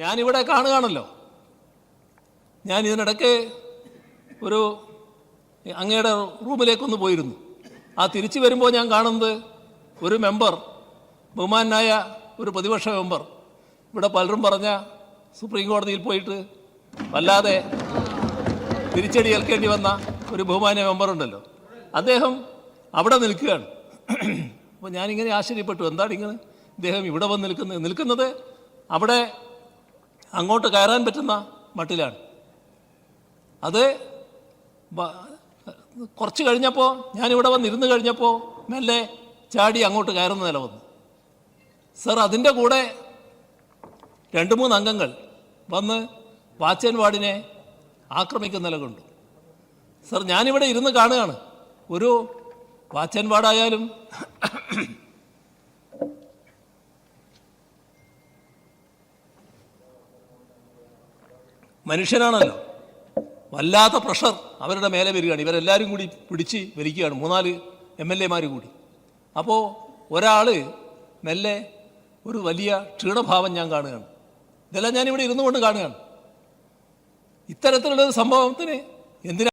ഞാനിവിടെ കാണുകയാണല്ലോ. ഞാൻ ഇതിനിടയ്ക്ക് ഒരു അങ്ങയുടെ റൂമിലേക്കൊന്ന് പോയിരുന്നു. ആ തിരിച്ചു വരുമ്പോൾ ഞാൻ കാണുന്നത് ഒരു മെമ്പർ ബഹുമാനായ ഒരു പ്രതിപക്ഷ മെമ്പർ. ഇവിടെ പലരും പറഞ്ഞ സുപ്രീം കോടതിയിൽ പോയിട്ട് വല്ലാതെ തിരിച്ചടി ഏൽക്കേണ്ടി വന്ന ഒരു ബഹുമാന്യ മെമ്പറുണ്ടല്ലോ. അദ്ദേഹം അവിടെ നിൽക്കുകയാണ്. അപ്പോൾ ഞാനിങ്ങനെ ആശ്ചര്യപ്പെട്ടു. എന്താണ് ഇങ്ങനെ? ഇദ്ദേഹം ഇവിടെ വന്ന് നിൽക്കുന്നത്? നിൽക്കുന്നത് അവിടെ അങ്ങോട്ട് കയറാൻ പറ്റുന്ന മട്ടിലാണ്. അത് കുറച്ച് കഴിഞ്ഞപ്പോൾ ഞാനിവിടെ വന്നിരുന്ന് കഴിഞ്ഞപ്പോൾ മെല്ലെ ചാടി അങ്ങോട്ട് കയറുന്ന നില വന്നു. സർ അതിന്റെ കൂടെ രണ്ട് മൂന്ന് അംഗങ്ങൾ വന്ന് വാച്ചൻ വാർഡിനെ ആക്രമിക്കുന്ന നില കൊണ്ടു. സർ ഞാനിവിടെ ഇരുന്ന് കാണുകയാണ്. ഒരു വാച്ചൻ വാർഡായാലും മനുഷ്യനാണല്ലോ. വല്ലാത്ത പ്രഷർ അവരുടെ മേലെ വരികയാണ്. ഇവരെല്ലാവരും കൂടി പിടിച്ച് വലിക്കുകയാണ്. മൂന്നാൽ എം എൽ എമാർ കൂടി. അപ്പോൾ ഒരാൾ മെല്ലെ ഒരു വലിയ ക്ഷീണഭാവം ഞാൻ കാണുകയാണ്. ഇതെല്ലാം ഞാനിവിടെ ഇരുന്നു കൊണ്ട് കാണുകയാണ്. ഇത്തരത്തിലുള്ള സംഭവത്തിന് എന്തിനാ